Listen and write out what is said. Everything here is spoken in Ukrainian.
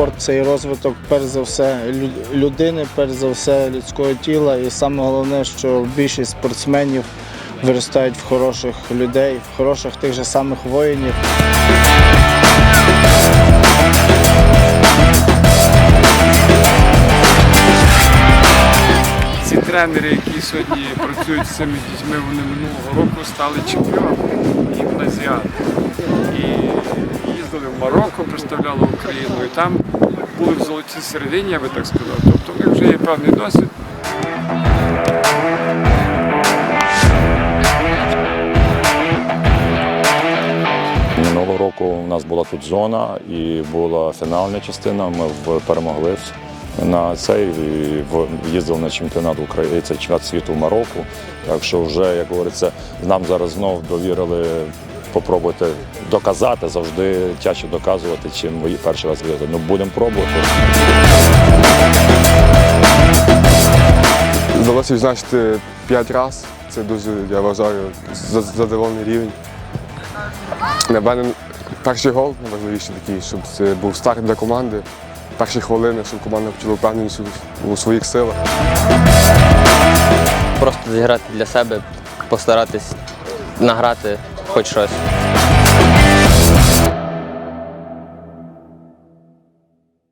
спорт це і розвиток, перш за все, людини, перш за все, людського тіла. І саме головне, що більшість спортсменів виростають в хороших людей, в хороших тих же самих воїнів. Ці тренери, які сьогодні працюють з цими дітьми, вони минулого року стали чемпіонами гімназіади. І їздили представляли Україну, і там були в золотій середині, я би так сказав. Тобто в них вже є певний досвід. Минулого року у нас була тут зона і була фінальна частина. Ми перемогли на цей їздили на чемпіонат України, чемпіонат світу в Марокко. Так що вже, як говориться, нам зараз знов довірили попробувати доказати, завжди тяжче доказувати, чим ви перший раз вірити. Ну будемо пробувати. Вдалося відзначити 5 разів. Це дуже, я вважаю, задоволений рівень. Для мене перший гол найважливіший такий, щоб це був старт для команди. Перші хвилини, щоб команда почала впевненість у- у своїх силах. Просто зіграти для себе, постаратись награти хоч щось.